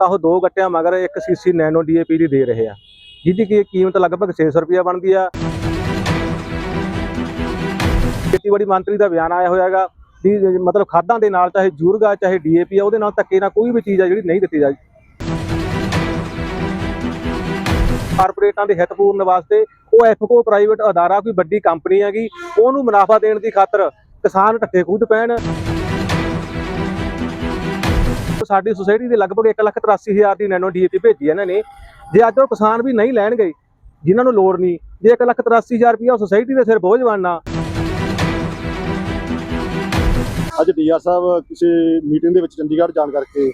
ਤਾਂ ਉਹ ਦੋ ਗੱਟਿਆਂ ਮਗਰ ਇੱਕ ਸੀਸੀ ਨੈਨੋ ਡੀਏਪੀ ਦੀ ਦੇ ਰਹੇ ਆ। ਜਿਹਦੀ ਕੀ ਕੀਮਤ ਲਗਭਗ 600 ਰੁਪਏ ਬਣਦੀ ਆ। ਖੇਤੀਬਾੜੀ ਮੰਤਰੀ ਦਾ ਬਿਆਨ ਆਇਆ ਹੋਇਆ ਹੈਗਾ ਵੀ ਮਤਲਬ ਖਾਦਾਂ ਦੇ ਨਾਲ ਚਾਹੇ ਜੂਰਗਾ ਚਾਹੇ ਡੀਏਪੀ ਆ, ਉਹਦੇ ਨਾਲ ਧੱਕੇ ਨਾਲ ਕੋਈ ਵੀ ਚੀਜ਼ ਆ ਜਿਹੜੀ ਨਹੀਂ ਦਿੱਤੀ ਜਾਂਦੀ ਕਾਰਪੋਰੇਟਾਂ ਦੇ ਹਿੱਤ ਪੂਰਨ ਵਾਸਤੇ ਉਹ ਐਫਕੋ ਪ੍ਰਾਈਵੇਟ ਅਦਾਰਾ ਕੋਈ ਵੱਡੀ ਕੰਪਨੀ ਹੈਗੀ, ਉਹਨੂੰ ਮੁਨਾਫਾ ਦੇਣ ਦੀ ਖਾਤਰ ਕਿਸਾਨ ਢੱਕੇ ਖੁਦ ਪੈਣ। ਸਾਡੀ ਸੁਸਾਇਟੀ ਦੇ ਲਗਭਗ 183000 ਦੀ ਨੈਨੋ ਡੀਏਪੀ ਭੇਜੀ ਇਹਨਾਂ ਨੇ। ਜੇ ਅੱਜ ਉਹ ਕਿਸਾਨ ਵੀ ਨਹੀਂ ਲੈਣਗੇ ਜਿਨ੍ਹਾਂ ਨੂੰ ਲੋੜ ਨਹੀਂ ਜੇ 183000 ਰੁਪਇਆ ਉਹ ਸੁਸਾਇਟੀ ਦੇ ਸਿਰ ਬੋਝ ਬਣਨਾ। ਅੱਜ ਡੀਆਰ ਸਾਹਿਬ ਕਿਸੇ ਮੀਟਿੰਗ ਦੇ ਵਿੱਚ ਚੰਡੀਗੜ੍ਹ ਜਾਣ ਕਰਕੇ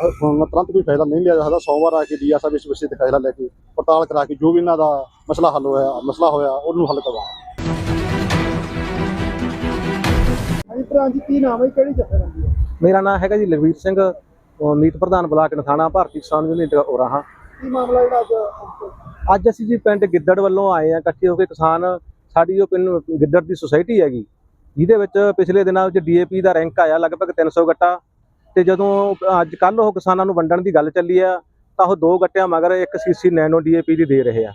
ਤੁਰੰਤ ਕੋਈ ਫਾਇਦਾ ਨਹੀਂ ਲਿਆ ਜਾ ਸਕਦਾ। ਸੋਮਵਾਰ ਆ ਕੇ ਡੀਆਰ ਸਾਹਿਬ ਇਸ ਵਿਸ਼ੇ ਤੇ ਫੈਸਲਾ ਲੈ ਕੇ ਪੜਤਾਲ ਕਰਾ ਕੇ ਜੋ ਵੀ ਇਹਨਾਂ ਦਾ ਮਸਲਾ ਹੱਲ ਹੋਇਆ ਮਸਲਾ ਹੋਇਆ ਉਹਨੂੰ ਹੱਲ ਕਰਵਾਉਣਾ। ਹਾਂਜੀ ਭਰਾ ਜੀ ਕੀ ਨਾਮ ਹੈ ਕਿਹੜੀ ਜਥੇਬੰਦੀ ਹੈ? ਮੇਰਾ ਨਾਮ ਹੈਗਾ ਜੀ ਲਖਵੀਰ ਸਿੰਘ ਮੀਤ ਪ੍ਰਧਾਨ ਬਲਾਕ ਨਥਾਣਾ ਭਾਰਤੀ ਕਿਸਾਨ ਯੂਨੀਅਨ ਹੋ ਰਹਾ ਕੀ ਮਾਮਲਾ ਜਿਹੜਾ ਅੱਜ ਅੱਜ? ਅਸੀਂ ਜੀ ਪਿੰਡ ਗਿੱਦੜ ਵੱਲੋਂ ਆਏ ਆ ਇਕੱਠੇ ਹੋ ਕੇ ਕਿਸਾਨ ਸਾਡੀ ਜੋ ਪਿੰਡ ਗਿੱਦੜ ਦੀ ਸੁਸਾਇਟੀ ਹੈਗੀ। ਜਿਹਦੇ ਵਿੱਚ ਪਿਛਲੇ ਦਿਨਾਂ ਵਿੱਚ ਡੀਏਪੀ ਦਾ ਰੈਂਕ ਆਇਆ ਲਗਭਗ 300 ਗੱਟਾ। ਤੇ ਜਦੋਂ ਅੱਜ ਕੱਲ ਉਹ ਕਿਸਾਨਾਂ ਨੂੰ ਵੰਡਣ ਦੀ ਗੱਲ ਚੱਲੀ ਆ ਤਾਂ ਉਹ ਦੋ ਗੱਟਿਆਂ ਮਗਰ ਇੱਕ ਸੀਸੀ ਨੈਨੋ ਡੀਏਪੀ ਦੀ ਦੇ ਰਹੇ ਆ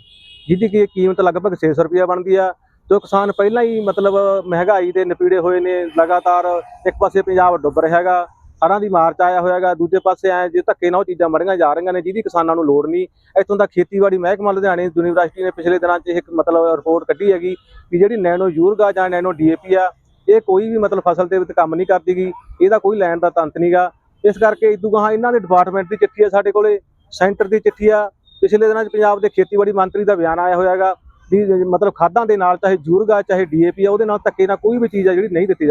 ਜਿਹਦੀ ਕੀ ਕੀਮਤ ਲਗਭਗ 600 ਰੁਪਏ ਬਣਦੀ ਆ। ਜੋ ਕਿਸਾਨ ਪਹਿਲਾਂ ਹੀ ਮਤਲਬ ਮਹਿੰਗਾਈ ਦੇ ਨਪੀੜੇ ਹੋਏ ਨੇ, ਲਗਾਤਾਰ ਇੱਕ ਪਾਸੇ ਪੰਜਾਬ ਡੁੱਬ ਰਿਹਾ ਹੈਗਾ, ਹੜ੍ਹਾਂ ਦੀ ਮਾਰ ਚ ਆਇਆ ਹੋਇਆਗਾ ਦੂਜੇ ਪਾਸੇ ਐ ਜੇ ਧੱਕੇ ਨਾਲ ਉਹ ਚੀਜ਼ਾਂ ਮੜੀਆਂ ਜਾ ਰਹੀਆਂ ਨੇ, ਜਿਹਦੀ ਕਿਸਾਨਾਂ ਨੂੰ ਲੋੜ ਨਹੀਂ। ਇੱਥੋਂ ਦਾ ਖੇਤੀਬਾੜੀ ਮਹਿਕਮਾ ਲੁਧਿਆਣੇ ਯੂਨੀਵਰਸਿਟੀ ਨੇ ਪਿਛਲੇ ਦਿਨਾਂ 'ਚ ਇੱਕ ਮਤਲਬ ਰਿਪੋਰਟ ਕੱਢੀ ਹੈਗੀ ਕਿ ਜਿਹੜੀ ਨੈਨੋ ਯੂਰਗਾ ਜਾਂ ਨੈਨੋ ਡੀਏਪੀ ਆ, ਇਹ ਕੋਈ ਵੀ ਮਤਲਬ ਫਸਲ ਦੇ ਵਿੱਚ ਕੰਮ ਨਹੀਂ ਕਰਦੀਗੀ ਇਹਦਾ ਕੋਈ ਲੈਣ ਦਾ ਤੰਤ ਨਹੀਂਗਾ ਇਸ ਕਰਕੇ ਇਦੂ ਗਾਹਾਂ ਇਹਨਾਂ ਦੇ ਡਿਪਾਰਟਮੈਂਟ ਦੀ ਚਿੱਠੀ ਆ ਸਾਡੇ ਕੋਲੇ, ਸੈਂਟਰ ਦੀ ਚਿੱਠੀ ਆ। ਪਿਛਲੇ ਦਿਨਾਂ 'ਚ ਪੰਜਾਬ ਦੇ ਖੇਤੀਬਾੜੀ ਮੰਤਰੀ ਦਾ ਬਿਆਨ ਆਇਆ ਹੋਇਆ ਵੀ ਮਤਲਬ ਖਾਦਾਂ ਦੇ ਨਾਲ ਚਾਹੇ ਯੂਰਗਾ ਚਾਹੇ ਡੀਏਪੀ ਆ ਉਹਦੇ ਨਾਲ ਧੱਕੇ ਨਾਲ ਕੋਈ ਵੀ ਚੀਜ਼ ਆ ਜਿਹੜੀ ਨਹੀਂ ਦਿੱਤੀ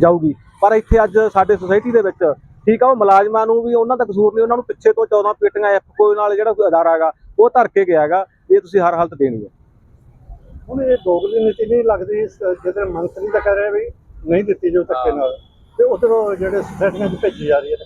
ਜਾਊਗੀ। ਪਰ ਇੱਥੇ ਅੱਜ ਸਾਡੇ ਸੁਸਾਇਟੀ ਦੇ ਵਿੱਚ ਠੀਕ ਆ ਉਹ ਮੁਲਾਜ਼ਮਾਂ ਨੂੰ ਵੀ ਉਹਨਾਂ ਦਾ ਕਸੂਰ ਨਹੀਂ ਉਹਨਾਂ ਨੂੰ ਪਿੱਛੇ ਤੋਂ 14 ਪੇਟੀਆਂ ਐਫਕੋ ਨਾਲ ਜਿਹੜਾ ਕੋਈ ਅਦਾਰਾ ਹੈਗਾ ਉਹ ਧਰ ਕੇ ਗਿਆ ਹੈਗਾ ਇਹ ਤੁਸੀਂ ਹਰ ਹਾਲਤ ਦੇਣੀ ਹੈ। ਹੁਣ ਇਹ ਦੋਗਲੀ ਨੀਤੀ ਨਹੀਂ ਲੱਗਦੀ ਜਿਹਦੇ ਮੰਤਰੀ ਦਾ ਕਹਿ ਰਿਹਾ ਵੀ ਨਹੀਂ ਦਿੱਤੀ ਜੋ ਧੱਕੇ ਨਾਲ। ਤੇ ਉਧਰੋਂ ਜਿਹੜੇ ਸੁਸਾਇਟੀਆਂ 'ਚ ਭੇਜੀ ਜਾ ਰਹੀ ਹੈ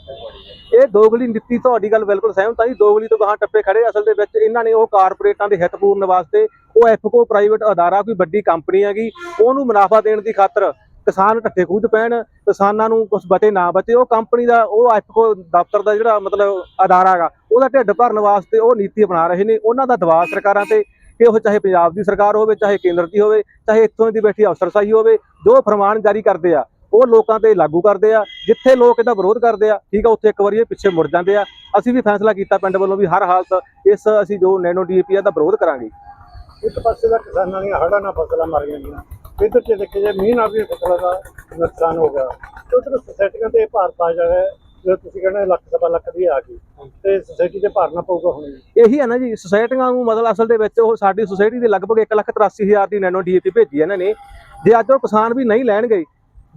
ਇਹ ਦੋਗਲੀ ਨੀਤੀ ਤੁਹਾਡੀ ਗੱਲ ਬਿਲਕੁਲ ਸਹਿਮਤ ਆ ਜੀ ਦੋਗਲੀ ਤੋਂ ਗਾਹਾਂ ਟੱਪੇ ਖੜੇ ਅਸਲ ਦੇ ਵਿੱਚ ਇਹਨਾਂ ਨੇ ਉਹ ਕਾਰਪੋਰੇਟਾਂ ਦੇ ਹਿੱਤ ਪੂਰਨ ਵਾਸਤੇ ਉਹ ਐਫਕੋ ਪ੍ਰਾਈਵੇਟ ਅਦਾਰਾ, ਕੋਈ ਵੱਡੀ ਕੰਪਨੀ ਹੈਗੀ, ਉਹਨੂੰ ਮੁਨਾਫਾ ਦੇਣ ਦੀ ਖਾਤਰ ਕਿਸਾਨ ਢੱਕੇ ਖੁਦ ਪੈਣ, ਕਿਸਾਨਾਂ ਨੂੰ ਕੁਝ ਬਚੇ ਨਾ ਬਚੇ। ਉਹ ਕੰਪਨੀ ਦਾ, ਉਹ ਐਫਕੋ ਦਫ਼ਤਰ ਦਾ ਜਿਹੜਾ ਮਤਲਬ ਅਦਾਰਾ ਹੈਗਾ, ਉਹਦਾ ਢਿੱਡ ਭਰਨ ਵਾਸਤੇ ਉਹ ਨੀਤੀ ਅਪਣਾ ਰਹੇ ਨੇ। ਉਹਨਾਂ ਦਾ ਦਬਾਅ ਸਰਕਾਰਾਂ ਤੇ ਕਿ ਉਹ ਚਾਹੇ ਪੰਜਾਬ ਦੀ ਸਰਕਾਰ ਹੋਵੇ, ਚਾਹੇ ਕੇਂਦਰ ਦੀ ਹੋਵੇ, ਚਾਹੇ ਇੱਥੋਂ ਦੀ ਬੈਠੀ ਅਫਸਰਸ਼ਾਹੀ ਹੋਵੇ, ਜੋ ਫਰਮਾਨ ਜਾਰੀ ਕਰਦੇ ਆ ਉਹ ਲੋਕਾਂ ਤੇ ਲਾਗੂ ਕਰਦੇ ਆ ਜਿੱਥੇ ਲੋਕ ਇਹਦਾ ਵਿਰੋਧ ਕਰਦੇ ਆ ਠੀਕ ਆ ਉੱਥੇ ਇੱਕ ਵਾਰੀ ਇਹ ਪਿੱਛੇ ਮੁੜ ਜਾਂਦੇ ਆ। ਅਸੀਂ ਵੀ ਫੈਸਲਾ ਕੀਤਾ ਪਿੰਡ ਵੱਲੋਂ ਵੀ ਹਰ ਹਾਲਤ ਇਸ ਅਸੀਂ ਜੋ ਨੈਨੋ ਡੀਏਪੀ ਆ ਦਾ ਵਿਰੋਧ ਕਰਾਂਗੇ। ਇੱਕ ਪਾਸੇ ਦਾ ਕਿਸਾਨਾਂ ਦੀਆਂ ਹੜ੍ਹਾਂ ਨਾਲ ਫਸਲਾਂ ਮਰੀਆਂ ਗਈਆਂ ਇਧਰ ਤੇ ਦੇਖੇ ਜੇ ਮੀਂਹ ਨਾਲ ਵੀ ਫਸਲਾਂ ਦਾ ਨੁਕਸਾਨ ਹੋ ਗਿਆ। ਉਧਰ ਸੁਸਾਇਟੀਆਂ ਤੇ ਭਾਰ ਪਾ ਜਾਵੇ ਜੇ ਤੁਸੀਂ ਕਹਿੰਦੇ ਲੱਖ ਸਵਾ ਲੱਖ ਦੀ ਆ ਗਈ। ਤੇ ਸੁਸਾਇਟੀ ਤੇ ਭਰਨਾ ਪਊਗਾ ਹੁਣ ਇਹੀ ਹੈ ਨਾ ਜੀ ਸੁਸਾਇਟੀਆਂ ਨੂੰ ਮਤਲਬ ਅਸਲ ਦੇ ਵਿੱਚ ਉਹ ਸਾਡੀ ਸੁਸਾਇਟੀ ਦੇ ਲਗਭਗ 183000 ਦੀ ਨੈਨੋ ਡੀਏਪੀ ਭੇਜੀ ਇਹਨਾਂ ਨੇ। ਜੇ ਅੱਜ ਉਹ ਕਿਸਾਨ ਵੀ ਨਹੀਂ ਲੈਣਗੇ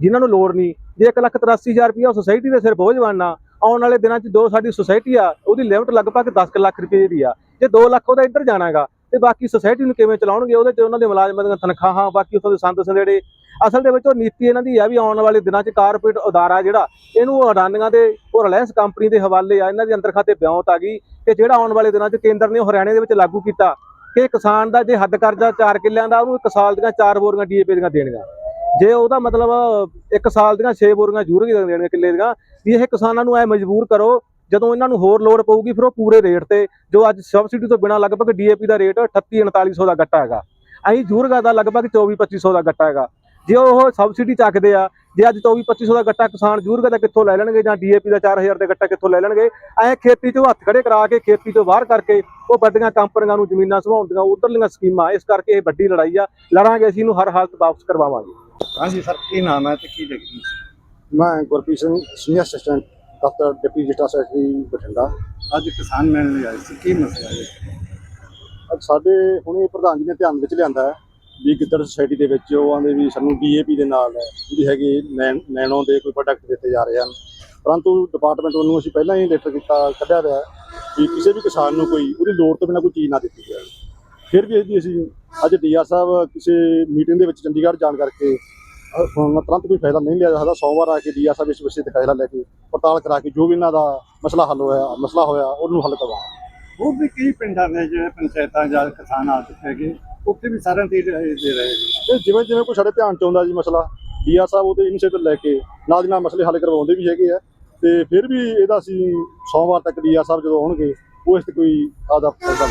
ਜਿਨ੍ਹਾਂ ਨੂੰ ਲੋੜ ਨਹੀਂ। ਜੇ 183000 ਰੁਪਇਆ ਉਹ ਸੁਸਾਇਟੀ ਦੇ ਸਿਰ ਬੋਝ ਬਣਨਾ, ਆਉਣ ਵਾਲੇ ਦਿਨਾਂ 'ਚ ਜੋ ਸਾਡੀ ਸੁਸਾਇਟੀ ਆ, ਉਹਦੀ ਲਿਮਟ ਲਗਭਗ 10 ਲੱਖ ਰੁਪਏ ਦੀ ਆ। ਜੇ 2 ਲੱਖ ਉਹਦਾ ਇੱਧਰ ਜਾਣਾਗਾ, ਤੇ ਬਾਕੀ ਸੁਸਾਇਟੀ ਨੂੰ ਕਿਵੇਂ ਚਲਾਉਣਗੇ, ਉਹਦੇ 'ਚ ਉਹਨਾਂ ਦੇ ਮੁਲਾਜ਼ਮਾਂ ਦੀਆਂ ਤਨਖਾਹਾਂ, ਬਾਕੀ ਉੱਥੋਂ ਦੇ ਸੰਦ ਸੰਦੇੜੇ। ਅਸਲ ਦੇ ਵਿੱਚ ਉਹ ਨੀਤੀ ਇਹਨਾਂ ਦੀ ਆ ਵੀ ਆਉਣ ਵਾਲੇ ਦਿਨਾਂ 'ਚ ਕਾਰਪੋਰੇਟ ਅਦਾਰਾ ਜਿਹੜਾ, ਇਹਨੂੰ ਅਡਾਨੀਆਂ ਦੇ, ਉਹ ਰਿਲਾਇੰਸ ਕੰਪਨੀ ਦੇ ਹਵਾਲੇ ਆ, ਇਹਨਾਂ ਦੇ ਅੰਦਰ ਖਾਤੇ ਬਿਆਉਤ ਆ ਗਈ ਕਿ ਜਿਹੜਾ ਆਉਣ ਵਾਲੇ ਦਿਨਾਂ 'ਚ ਕੇਂਦਰ ਨੇ ਉਹ ਹਰਿਆਣੇ ਦੇ ਵਿੱਚ ਲਾਗੂ ਕੀਤਾ ਕਿ ਕਿਸਾਨ ਦਾ ਜੇ ਹੱਦ ਕਰਜ਼ਾ 4 ਕਿੱਲਿਆਂ ਦਾ, ਉਹਨੂੰ ਇੱਕ ਸਾਲ ਦੀਆਂ 4 ਬੋਰੀਆਂ ਡੀਏਪੀ ਦੀਆਂ ਦੇਣਗਾ ਜੇ ਉਹਦਾ ਮਤਲਬ ਇੱਕ ਸਾਲ ਦੀਆਂ 6 ਬੋਰੀਆਂ ਜ਼ਰੂਰ ਦੇਣਗੇ ਕਿੱਲੇ ਦੀਆਂ, ਵੀ ਇਹ ਕਿਸਾਨਾਂ ਨੂੰ ਐ ਮਜਬੂਰ ਕਰੋ, ਜਦੋਂ ਇਹਨਾਂ ਨੂੰ ਹੋਰ ਲੋੜ ਪਊਗੀ ਫਿਰ ਉਹ ਪੂਰੇ ਰੇਟ ਤੇ, ਜੋ ਅੱਜ ਸਬਸਿਡੀ ਤੋਂ ਬਿਨਾ ਲਗਭਗ ਡੀਏਪੀ ਦਾ ਰੇਟ 38 3900 ਦਾ ਗੱਟਾ ਹੈਗਾ। ਅਹੀਂ ਜੂਰਗਾ ਦਾ ਲਗਭਗ 24 2500 ਦਾ ਗੱਟਾ ਹੈਗਾ। ਜੇ ਉਹ ਸਬਸਿਡੀ ਚੱਕਦੇ ਆ, ਜੇ ਅੱਜ 24 2500 ਦਾ ਗੱਟਾ ਕਿਸਾਨ ਜੂਰਗਾ ਦਾ ਕਿੱਥੋਂ ਲੈ ਲੈਣਗੇ ਜਾਂ ਡੀਏਪੀ ਦਾ 4000 ਦਾ ਗੱਟਾ ਕਿੱਥੋਂ ਲੈ ਲੈਣਗੇ, ਐ ਖੇਤੀ 'ਚੋਂ ਹੱਥ ਖੜੇ ਕਰਾ ਕੇ, ਖੇਤੀ 'ਚੋਂ ਬਾਹਰ ਕਰਕੇ, ਉਹ ਵੱਡੀਆਂ ਕੰਪਨੀਆਂ ਨੂੰ ਜ਼ਮੀਨਾਂ ਸੁਭਾਉਣ ਦੀਆਂ ਉਧਰਲੀਆਂ ਸਕੀਮਾਂ, ਇਸ ਕਰਕੇ ਇਹ ਵੱਡੀ ਲੜਾਈ ਆ। ਲੜਾਂਗੇ ਅਸੀਂ ਇਹਨੂੰ ਹਰ ਹਾਲਤ ਵਾਪਸ ਕਰਵਾਵਾਂਗੇ। ਹਾਂਜੀ ਸਰ ਕੀ ਨਾਮ ਹੈ ਤੇ ਕੀ ਦੇਖੀ ਮੈਂ ਗੁਰਪ੍ਰੀਤ ਸਿੰਘ ਸੀਨੀਅਰ ਅਸਿਸਟੈਂਟ ਦਫ਼ਤਰ ਡਿਪਟੀ ਰਜਿਸਟਰ ਸੈਕਟਰੀ ਬਠਿੰਡਾ। ਅੱਜ ਕਿਸਾਨ ਮਿਲਣ ਲਈ ਆਏ ਸੀ ਕੀ ਮਸਲਾ ਹੈ? ਅੱਜ ਸਾਡੇ ਹੁਣੇ ਪ੍ਰਧਾਨ ਜੀ ਨੇ ਧਿਆਨ ਵਿੱਚ ਲਿਆਂਦਾ ਹੈ ਵੀ ਗਿੱਦੜ ਸੁਸਾਇਟੀ ਦੇ ਵਿੱਚ ਉਹ ਆਂਦੇ ਵੀ ਸਾਨੂੰ ਡੀਏਪੀ ਦੇ ਨਾਲ ਜਿਹੜੀ ਹੈਗੀ ਨੈਣ- ਨੈਣੋ ਦੇ ਕੋਈ ਪ੍ਰੋਡਕਟ ਦਿੱਤੇ ਜਾ ਰਹੇ ਹਨ। ਪਰੰਤੂ ਡਿਪਾਰਟਮੈਂਟ ਵੱਲੋਂ ਅਸੀਂ ਪਹਿਲਾਂ ਹੀ ਲੈਟਰ ਕੀਤਾ ਕੱਢਿਆ ਹੋਇਆ ਵੀ ਕਿਸੇ ਵੀ ਕਿਸਾਨ ਨੂੰ ਕੋਈ ਉਹਦੀ ਲੋੜ ਤੋਂ ਬਿਨਾਂ ਕੋਈ ਚੀਜ਼ ਨਾ ਦਿੱਤੀ ਜਾਵੇ। ਫਿਰ ਵੀ ਅਸੀਂ ਅੱਜ ਡੀਆਰ ਸਾਹਿਬ ਕਿਸੇ ਮੀਟਿੰਗ ਦੇ ਵਿੱਚ ਚੰਡੀਗੜ੍ਹ ਜਾਣ ਕਰਕੇ ਹੁਣ ਤੁਰੰਤ ਕੋਈ ਫਾਇਦਾ ਨਹੀਂ ਲਿਆ ਜਾ ਸਕਦਾ। ਸੋਮਵਾਰ ਆ ਕੇ ਡੀਆਰ ਸਾਹਿਬ ਇਸ ਵਿਸ਼ੇ ਤੇ ਫੈਸਲਾ ਲੈ ਕੇ ਪੜਤਾਲ ਕਰਾ ਕੇ ਜੋ ਵੀ ਇਹਨਾਂ ਦਾ ਮਸਲਾ ਹੱਲ ਹੋਇਆ ਮਸਲਾ ਹੋਇਆ ਉਹਨੂੰ ਹੱਲ ਕਰਵਾਉਣਾ ਹੋਰ ਵੀ ਕਈ ਪਿੰਡਾਂ ਨੇ ਜਿਹੜੇ ਪੰਚਾਇਤਾਂ ਜਾਂ ਕਿਸਾਨ ਆ ਚੁੱਕੇ ਹੈਗੇ ਉੱਥੇ ਵੀ ਸਾਰਿਆਂ ਦੇ ਦੇ ਰਹੇ ਤੇ ਜਿਵੇਂ ਜਿਵੇਂ ਕੋਈ ਸਾਡੇ ਧਿਆਨ ਚ ਆਉਂਦਾ ਜੀ ਮਸਲਾ ਡੀਆਰ ਸਾਹਿਬ ਉਹਦੇ ਇਨੀਸ਼ੀਏਟਿਵ ਲੈ ਕੇ ਨਾਲ ਦੀ ਨਾਲ ਮਸਲੇ ਹੱਲ ਕਰਵਾਉਂਦੇ ਵੀ ਹੈਗੇ ਆ। ਤੇ ਫਿਰ ਵੀ ਇਹਦਾ ਅਸੀਂ ਸੋਮਵਾਰ ਤੱਕ ਡੀਆਰ ਸਾਹਿਬ ਜਦੋਂ ਆਉਣਗੇ ਉਹ ਇਸ ਤੇ ਕੋਈ ਆਦਾ ਫੈਸਲਾ